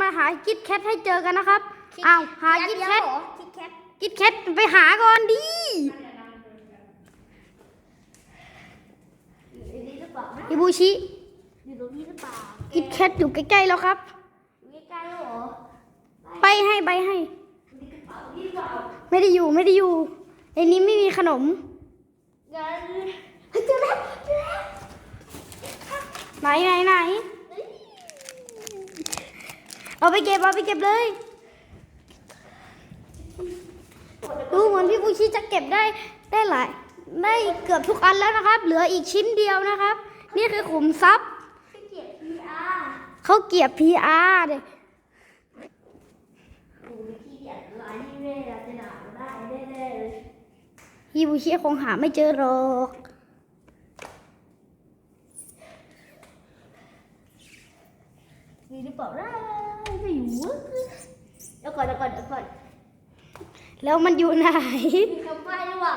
มาหากิดแคทให้เจอกันนะครับอ้าวหากิดแคทคิดแคทกิดแคทไปหาก่อนดิอยู่ในนี้หรือเปล่านะอิบูชิอยู่ตรงนี้หรือเปล่ากิดแคทอยู่ใกล้ๆแล้วครับอยู่ใกล้ๆแล้วเหรอไปให้ไปให้มีกระเป๋านี่เปล่าไม่ได้อยู่ไม่ได้อยู่ในนี้ไม่มีขนมงั้นเฮ้ยเจอแล้วเจอแล้วไหนไหนไหน เอาไปเก็บเอาไปเก็บเลยดูเหมือนพี่บูชิจะเก็บได้ได้หลายได้เกือบทุกอันแล้วนะครับ เหลืออีกชิ้นเดียวนะครับ นี่คือขุมทรัพย์เขาเกียบพี่เกียรติหลาเราจะด่าเด้แน่ๆเลยพี่บูชิคงหาไม่เจอหรอกมีหรือเปล่านะ ไม่อยู่เดี๋ยวก่อนเดี๋ยวก่อนเดี๋ยวก่อนแล้วมันอยู่ไหน มีคำใบ้หรือเปล่า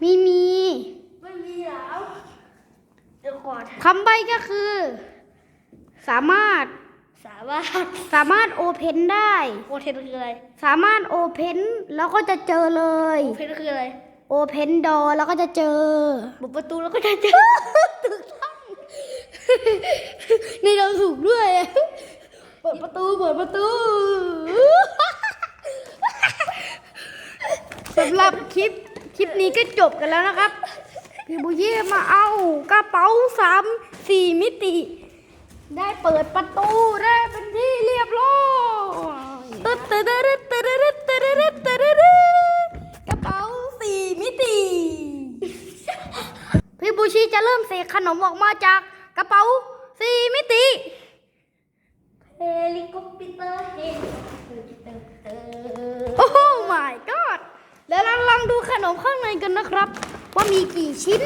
ไม่มี ไม่มีแล้วเดี๋ยวก่อนคำใบ้ก็คือ สามารถ สามารถสามารถโอเพนได้ โอเทนคืออะไรสามารถโอเพนแล้วก็จะเจอเลย โอเพนคืออะไรโอเพนดอแล้วก็จะเจอ บุกประตูแล้วก็จะเจอ ถูกต้อง ในเราถูกด้วย เปิดประตู เปิดประตู สำหรับคลิป คลิปนี้ก็จบกันแล้วนะครับ พี่บุเย่มาเอากระเป๋าสามสี่มิติ ได้เปิดประตูได้เป็นที่เรียบร้อยตึ๊ดตึ๊ดตึ๊ดตึ๊ดตึ๊ดตึ๊ดตึ๊ดตึ๊ดตึ๊ดตึ๊ดกระเป๋าสี่มิติ พี่บูชีจะเริ่มเสกขนมออกมาจากกระเป๋าสี่มิติ เฮลิคอปเตอร์เฮลิคอปเตอร์เตอร์เตอร์โอ้โห my god แล้วเราลองดูขนมข้างในกันนะครับ ว่ามีกี่ชิ้น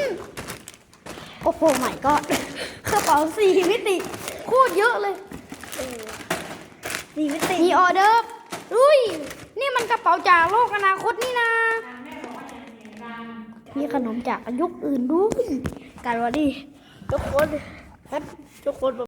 โอ้โห my god กระเป๋าสี่มิติโคตรเยอะเลยสี่มิติมีออเดอร์อุ้ย นี่มันกระเป๋าจากโลกอนาคตนี่นะมีขนมจากยุคอื่นด้วยการวันนี้ทุกคนทุกคน